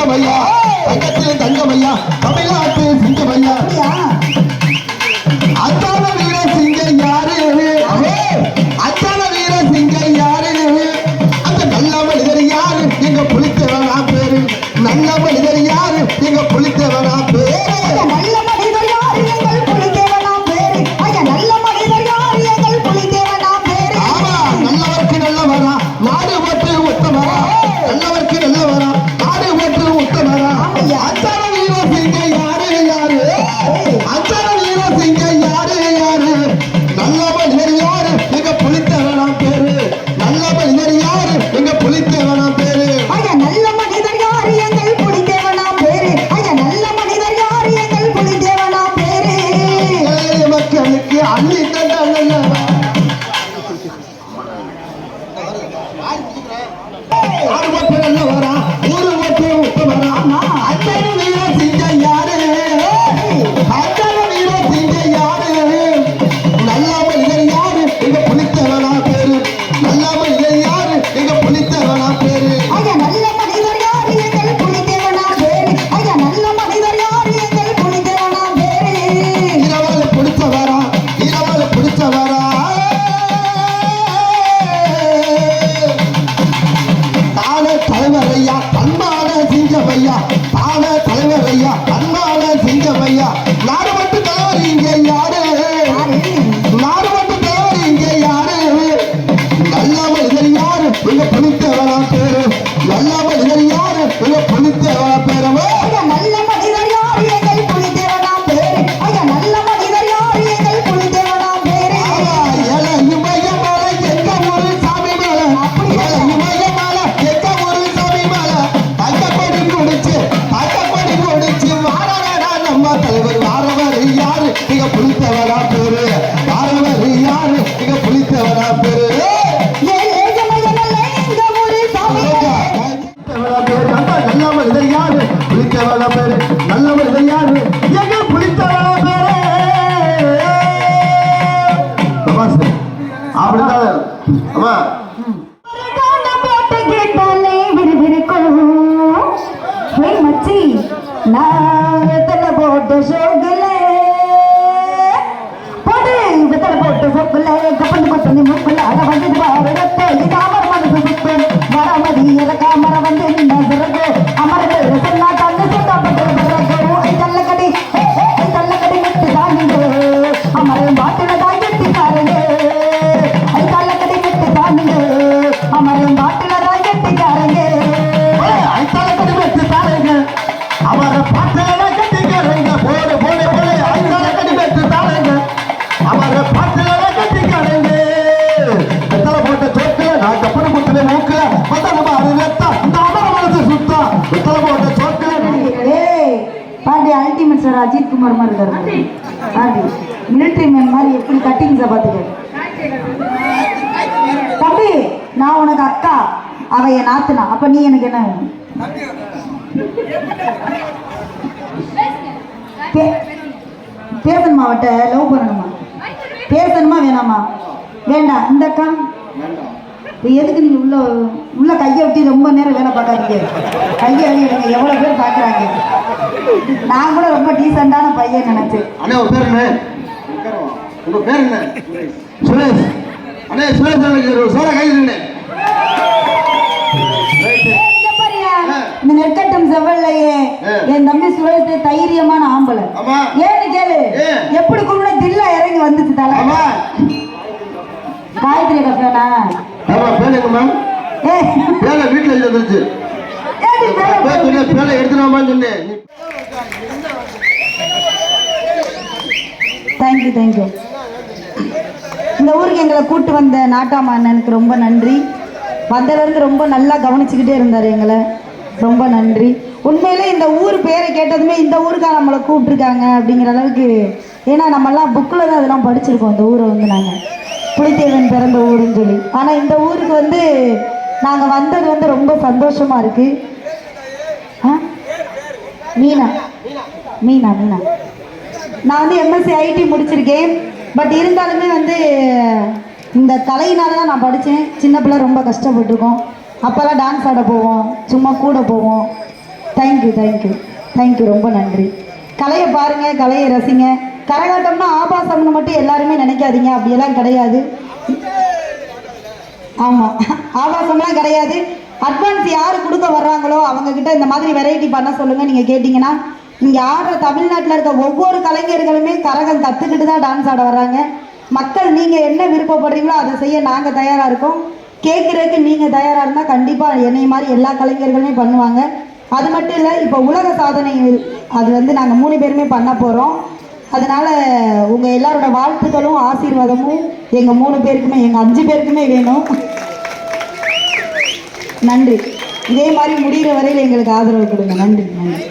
தங்கம் ஐயா தங்கத்திலும் தங்கம் ஐயா தமிழ்நாடு சார் அஜித் குமார் மாதிரி இருக்காரு பாண்டி மிலிட்ரி மேன் மாதிரி எப்படி கட்டிங்ஸை பார்த்துக்க தம்பி நான் உனக்கு அக்கா அவ என் நாத்துனா அப்ப நீ எனக்கு என்ன வேணும்? பேசணுமா அவட்ட லவ் பண்ணணுமா பேசணுமா வேணாமா வேண்டாம் இந்த அக்கா எதுக்கு நீங்கள் உள்ள உள்ள கையை விட்டு ரொம்ப நேரம் வேலை பார்க்காதீங்க. கையை வெளியிடுங்க எவ்வளோ பேர் பார்க்குறாங்க. நான் கூட ரொம்ப டீசெண்டான பையன் நினைச்சேன். அண்ணே உங்க பேர் என்ன? உங்கள் பேர் என்ன? சுரேஷ். அண்ணே சுரேஷ் சோழ சோழ கையில் ஆ. என் தம்பி சுரேஷ் தைரியமான ஆம்பளை. ஆமா. ஏன்னு கேளு? எப்படி கூட தில்லா இறங்கி வந்துச்சு தலை? காயத்ரி ஏ. பேரை வீட்டுல இருந்துச்சு பேரை எடுத்துனாமான்னு சொன்னேன். நீ தேங்க்யூ தேங்க்யூ இந்த ஊருக்கு எங்களை கூட்டு வந்த நாட்டாமா அண்ணனுக்கு ரொம்ப நன்றி. வந்ததுலேருந்து ரொம்ப நல்லா கவனிச்சுக்கிட்டே இருந்தார் எங்களை. ரொம்ப நன்றி. உண்மையிலே இந்த ஊர் பேரை கேட்டதுமே இந்த ஊருக்காக நம்மளை கூப்பிட்ருக்காங்க அப்படிங்கிற அளவுக்கு ஏன்னா நம்மெல்லாம் புக்கில் தான் அதெல்லாம் படிச்சிருக்கோம் இந்த ஊரை வந்து நாங்கள் புலித்தேவன் பிறந்த ஊருன்னு சொல்லி. ஆனால் இந்த ஊருக்கு வந்து நாங்கள் வந்தது வந்து ரொம்ப சந்தோஷமாக இருக்குது ஆ? மீனா. மீனா மீனா. நான் வந்து எம்எஸ்சி ஐடி முடிச்சிருக்கேன். பட் இருந்தாலுமே வந்து இந்த கலையினால தான் நான் படித்தேன் சின்ன பிள்ளை ரொம்ப கஷ்டப்பட்டிருக்கோம். அப்போல்லாம் டான்ஸ் ஆட போவோம். சும்மா கூட போவோம். தேங்க்யூ தேங்க்யூ தேங்க்யூ ரொம்ப நன்றி. கலையை பாருங்கள் கலையை ரசிங்க. கரகாட்டம்னா ஆபாசம்னு மட்டும் எல்லாருமே நினைக்காதீங்க. அப்படியெல்லாம் கிடையாது. ஆமாம் ஆபாசம்லாம் கிடையாது. அட்வான்ஸ் யார் கொடுக்க வர்றாங்களோ அவங்கக்கிட்ட இந்த மாதிரி வெரைட்டி பண்ண சொல்லுங்கள் நீங்கள் கேட்டிங்கன்னா இங்கே ஆடுற தமிழ்நாட்டில் இருக்க ஒவ்வொரு கலைஞர்களுமே கரகம் கற்றுக்கிட்டு தான் டான்ஸ் ஆட வர்றாங்க. மக்கள் நீங்கள் என்ன விருப்பப்படுறீங்களோ அதை செய்ய நாங்கள் தயாராக இருக்கோம். கேட்குறதுக்கு நீங்கள் தயாராக இருந்தால் கண்டிப்பாக என்னை மாதிரி எல்லா கலைஞர்களுமே பண்ணுவாங்க. அது மட்டும் இல்லை இப்போ உலக சாதனை அது வந்து நாங்கள் மூணு பேருமே பண்ண போகிறோம் அதனால் உங்கள் எல்லாரோட வாழ்த்துக்களும் ஆசீர்வாதமும் எங்கள் மூணு பேருக்குமே எங்கள் அஞ்சு பேருக்குமே வேணும். நன்றி. இதே மாதிரி முடிகிற வரையில் எங்களுக்கு ஆதரவு கொடுங்க. நன்றி நன்றி.